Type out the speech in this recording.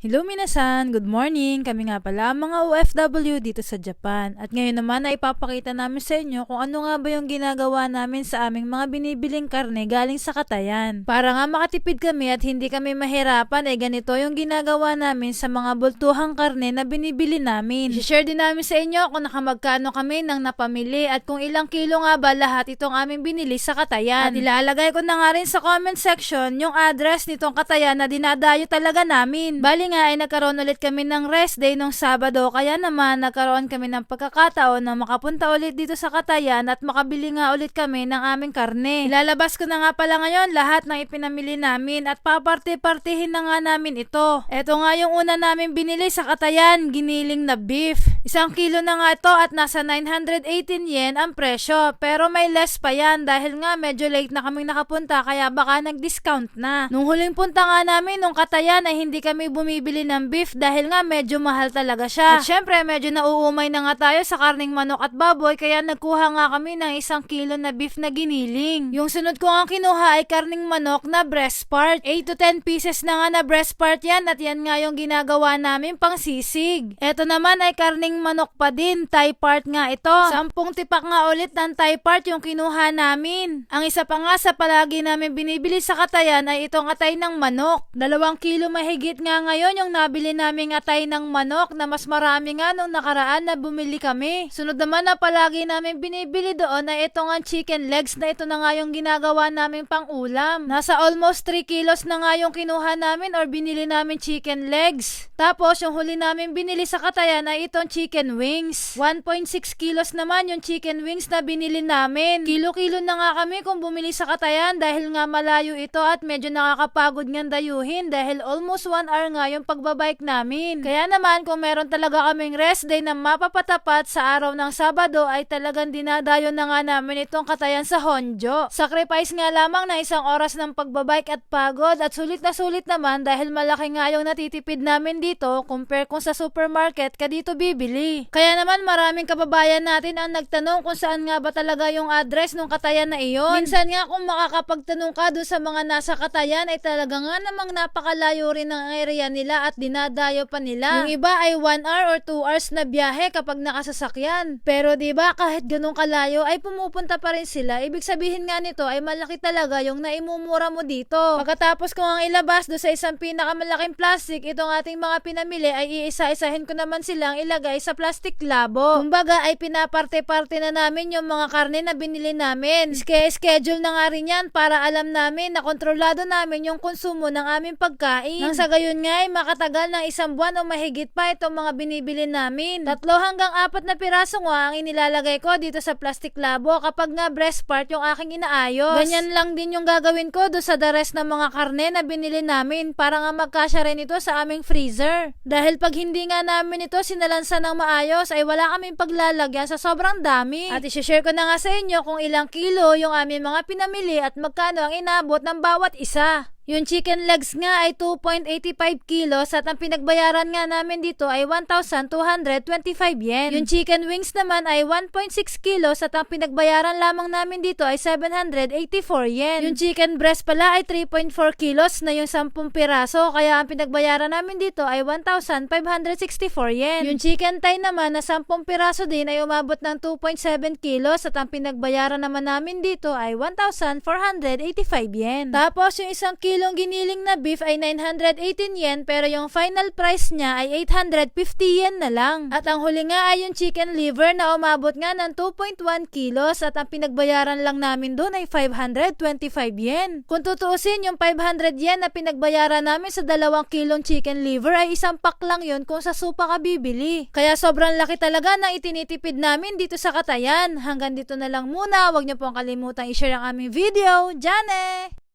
Hello minasan, good morning. Kami nga pala mga OFW dito sa Japan. At ngayon naman ay ipapakita namin sa inyo kung ano nga ba yung ginagawa namin sa aming mga binibiling karne galing sa katayan. Para nga makatipid kami at hindi kami mahirapan ay ganito yung ginagawa namin sa mga bultuhang karne na binibili namin. I-share din namin sa inyo kung nakamagkano kami ng napamili at kung ilang kilo nga ba lahat itong aming binili sa katayan. At ilalagay ko na nga rin sa comment section yung address nitong katayan na dinadayo talaga namin. Bali nga ay nagkaroon ulit kami ng rest day nung Sabado kaya naman nagkaroon kami ng pagkakataon na makapunta ulit dito sa Katayan at makabili nga ulit kami ng aming karne. Ilalabas ko na nga pala ngayon lahat ng ipinamili namin at paparte-partihin na nga namin ito. Ito nga yung una namin binili sa Katayan, giniling na beef. Isang kilo na nga ito at nasa 918 yen ang presyo pero may less pa yan dahil nga medyo late na kaming nakapunta kaya baka nag-discount na. Nung huling punta nga namin nung Katayan ay hindi kami bumibili ng beef dahil nga medyo mahal talaga siya. At syempre medyo nauumay na nga tayo sa karning manok at baboy kaya nagkuha nga kami ng isang kilo na beef na giniling. Yung sunod ko nga kinuha ay karning manok na breast part. 8 to 10 pieces na nga na breast part yan at yan nga yung ginagawa namin pang sisig. Ito naman ay karning manok pa din, thigh part nga ito. Sampung tipak nga ulit ng thigh part yung kinuha namin. Ang isa pa nga sa palagi namin binibili sa katayan ay itong atay ng manok. Dalawang kilo mahigit nga ngayon yung nabili naming atay ng manok na mas marami nga nung nakaraan na bumili kami. Sunod naman na palagi namin binibili doon ay ito nga chicken legs na ito na nga yung ginagawa namin pang ulam. Nasa almost 3 kilos na nga yung kinuha namin or binili namin chicken legs. Tapos yung huli namin binili sa katayan ay itong chicken wings. 1.6 kilos naman yung chicken wings na binili namin. Kilo-kilo na nga kami kung bumili sa katayan dahil nga malayo ito at medyo nakakapagod nga dayuhin dahil almost 1 hour nga yung pagbabike namin. Kaya naman kung meron talaga kaming rest day na mapapatapat sa araw ng Sabado ay talagang dinadayo na nga namin itong katayan sa Honjo. Sacrifice nga lamang na isang oras ng pagbabike at pagod at sulit na sulit naman dahil malaki nga yung natitipid namin dito compare kung sa supermarket ka dito bibili. Kaya naman maraming kababayan natin ang nagtanong kung saan nga ba talaga yung address ng katayan na iyon. Minsan nga kung makakapagtanong ka doon sa mga nasa katayan ay talaga nga namang napakalayo rin ng area nila at dinadayo pa nila. Yung iba ay 1 hour or 2 hours na biyahe kapag nakasasakyan. Pero 'di ba kahit ganun kalayo ay pumupunta pa rin sila. Ibig sabihin nga nito ay malaki talaga yung naimumura mo dito. Pagkatapos ko ang ilabas do sa isang pinakamalaking plastic, itong ating mga pinamili ay iisa-isahin ko naman silang ilagay sa plastic labo. Kumbaga ay pinaparte-parte na namin yung mga karne na binili namin. Ske-schedule na nga rin yan para alam namin na kontrolado namin yung konsumo ng aming pagkain. Nang sa gayon nga ay makatagal ng isang buwan o mahigit pa itong mga binibili namin. Tatlo hanggang apat na piraso nga ang inilalagay ko dito sa plastic labo kapag nga breast part yung aking inaayos. Ganyan lang din yung gagawin ko do sa the rest ng mga karne na binili namin para nga magkasya rin ito sa aming freezer. Dahil pag hindi nga namin ito sinalansa ng maayos ay wala kaming paglalagyan sa sobrang dami. At isi-share ko na nga sa inyo kung ilang kilo yung aming mga pinamili at magkano ang inabot ng bawat isa. Yung chicken legs nga ay 2.85 kilos at ang pinagbayaran nga namin dito ay 1,225 yen. Yung chicken wings naman ay 1.6 kilos at ang pinagbayaran lamang namin dito ay 784 yen. Yung chicken breast pala ay 3.4 kilos na yung 10 piraso kaya ang pinagbayaran namin dito ay 1,564 yen. Yung chicken thigh naman na 10 piraso din ay umabot ng 2.7 kilos at ang pinagbayaran naman namin dito ay 1,485 yen. Tapos yung isang kilong giniling na beef ay 918 yen pero yung final price niya ay 850 yen na lang. At ang huli nga ay yung chicken liver na umabot nga ng 2.1 kilos at ang pinagbayaran lang namin doon ay 525 yen. Kung tutuusin yung 500 yen na pinagbayaran namin sa dalawang kilong chicken liver ay isang pack lang yun kung sa supa ka bibili. Kaya sobrang laki talaga ng itinitipid namin dito sa Katayan. Hanggang dito na lang muna. Huwag niyo pong kalimutang i-share ang aming video. Jane!